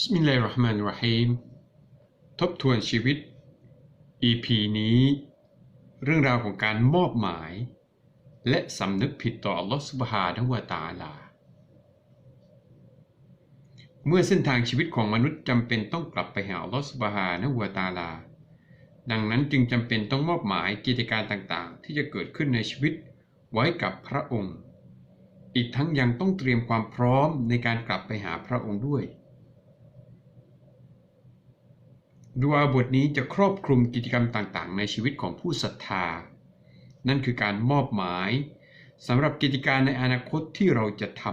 บิสมิลลาฮิรราะห์มานิรเราะฮีมทบทวนชีวิต EP นี้ เรื่องราวของการมอบหมาย และสำนึกผิดต่ออัลลอฮฺสุบฮานะฮูวตาลา เมื่อเส้นทางชีวิตของมนุษย์จำเป็นต้องกลับไปหาอัลลอฮฺสุบฮานะวตาลา ดังนั้นจึงจำเป็นต้องมอบหมายกิจการต่างๆ ที่จะเกิดขึ้นในชีวิตไว้กับพระองค์ อีกทั้งยังต้องเตรียมความพร้อมในการกลับไปหาพระองค์ด้วย ดูอาบทนี้จะครอบคลุมกิจกรรมต่างๆ ในชีวิตของผู้ศรัทธา นั่นคือการมอบหมายสำหรับกิจการในอนาคตที่เราจะท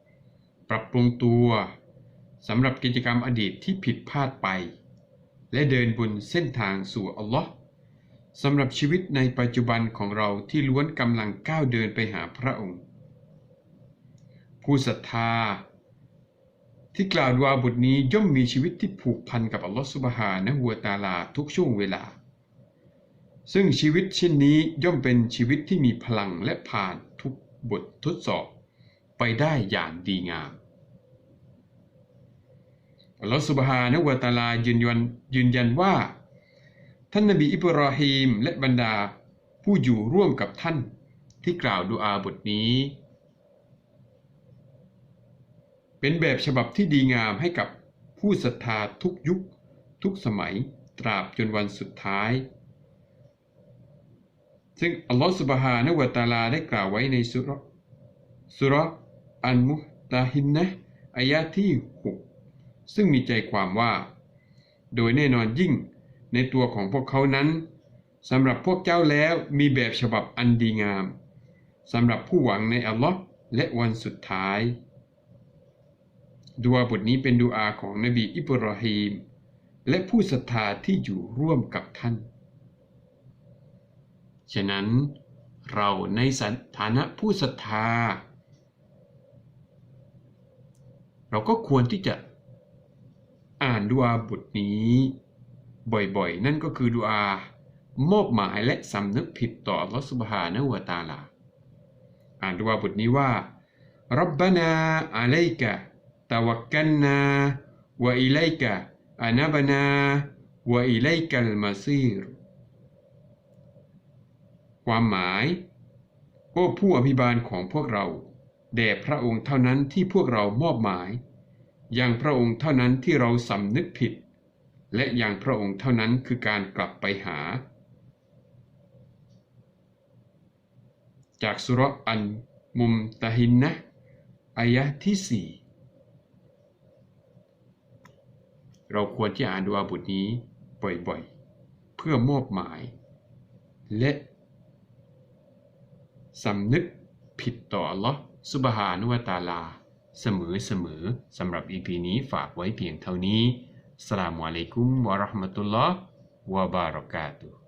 ำปรับปรุงตัวสำหรับกิจกรรมอดีตที่ผิดพลาดไป และเดินบนเส้นทางสู่อัลลอฮ์สำหรับชีวิตในปัจจุบันของเราที่ล้วนกำลังก้าวเดินไปหาพระองค์ ผู้ศรัทธา ที่กล่าวดวาบทนี้ย่อมมีชีวิตที่ผูกพันกับอัลลอฮฺสุบฮานะฮูวตาลาทุกช่วงเวลา ซึ่งชีวิตเช่นนี้ย่อมเป็นชีวิตที่มีพลังและผ่านทุกบททดสอบไปได้อย่างดีงามอัลลอฮฺสุบฮานะฮูวตาลายืนยันยืนยันว่า ท่านนบีอิบราฮิมและบรรดาผู้อยู่ร่วมกับท่านที่กล่าวดูอาบทนี้ เป็นแบบฉบับที่ดีงามให้กับผู้ศรัทธาทุกยุค ทุกสมัยตราบจนวันสุดท้าย ซึ่งอัลลอฮฺสุบฮานะวะตาลาได้กล่าวไว้ในสุรสุรอันมุตาฮินนะอายะที่ 6 ซึ่งมีใจความว่า โดยแน่นอนยิ่งในตัวของพวกเขานั้นสำหรับพวกเจ้าแล้วมีแบบฉบับอันดีงามสำหรับผู้หวังในอัลลอฮ์และวันสุดท้าย ดูอาบทนี้เป็นดูอาของนบีอิบราฮิมและผู้ศรัทธาที่อยู่ร่วมกับท่าน ฉะนั้นเราในฐานะผู้ศรัทธา เราก็ควรที่จะอ่านดูอาบทนี้บ่อยๆ นั่นก็คือดูอามอบหมายและสำนึกผิดต่ออัลอสุบฮานะวตาลา อ่านดูอาบทนี้ว่ารับบานาอะลัยกะ ตะวักกันนาวะอิลัยกะอานาบนาวะอิลัยกัลมาซีรความหมาย โอ้ผู้อภิบาลของพวกเราแด่พระองค์เท่านั้นที่พวกเรามอบหมาย อยังพระองค์เท่านั้นที่เราสำนึกผิด และอยังพระองค์เท่านั้นคือการกลับไปหา จากสุรอันมุมตะหินนะอายะที่สี่ เราควรที่อ่านดวอาบทนี้บ่อยๆ เพื่อมอบหมาย และสำนึกผิดต่ออัลลอฮ์สุบฮานุวตาลา เสมอเสมอสำหรับอีพีนี้ฝากไว้เพียงเท่านี้สลามอะลัยกุมวะราะห์มะตุลลอฮ์วะบารอกาตุฮ์